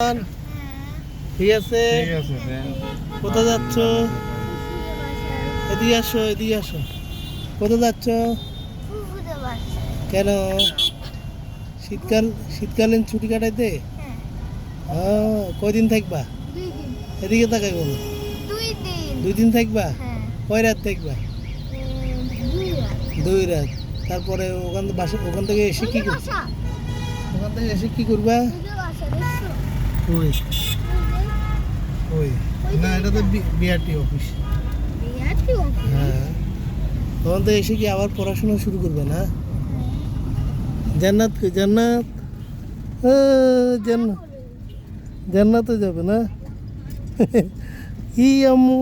ঠিক আছে? ঠিক আছে দেন। কোথায় যাচ্ছ? এদিকে আসো এদিকে আসো। কোথায় যাচ্ছ? কেন? শীতকাল শীতকালীন ছুটি কাটাইতে? ও কয়দিন থাকবা? এদিকে তাকাই বলো। দুই দিন। থাকবা? হ্যাঁ। কয় রাত থাকবা? দুই রাত। তারপরে ওখান বাসা ওখান থেকে এসে কি করবা ওখান থেকে এসে কি করবা? ওই ওই না এটা তো বিআরটি অফিস। হ্যাঁ। ওখান থেকে এসে কি আবার পড়াশোনা শুরু করবে না? জান্নাত জান্নাত? জান্নাত। জান্নাতে যাবে না? ই আম্মু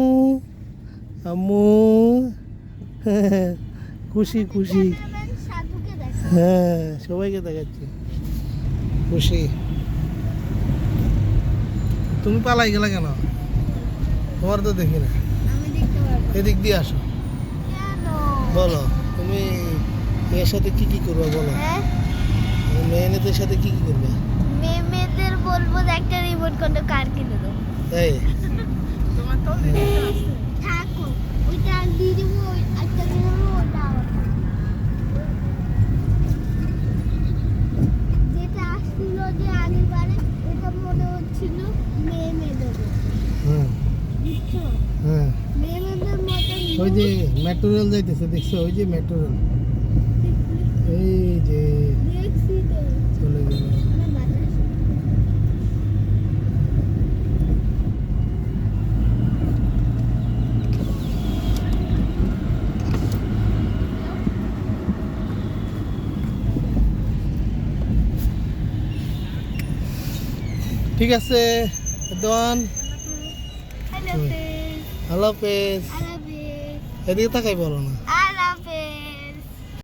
আম্মু। খুশি খুশি। হ্যাঁ সবাইকে দেখাচ্ছি। খুশি। তুমি পালাই গেলা কেন? তোমার তো দেখি না। আমি দেখতে পারব এদিক দিয়ে আসো। বলো তুমি মেয়ের সাথে কি কি করবে বলো। হ্যাঁ? মেয়েদের সাথে কি কি করবে? মেয়ে মেয়েদের বলব যে একটা রিমোট কন্ট্রোল কার কিনে দেবো এই। থাকুক ওইটা দিয়ে দেবো ওই একটা ওটা যেটা আসছিল যে আগেরবারে এটা মনে হচ্ছিল মেয়ে মেয়ে দেবো হুম বুঝছো হ্যাঁ মেয়ে মেয়েদের মতন ওই যে মেট্রো রেল যাইতেছে দেখছো ওই যে মেট্রো রেল এই যে ঠিক আছে দোয়ান হ্যালো হাফেজ এদিকে তাকাই বলো না।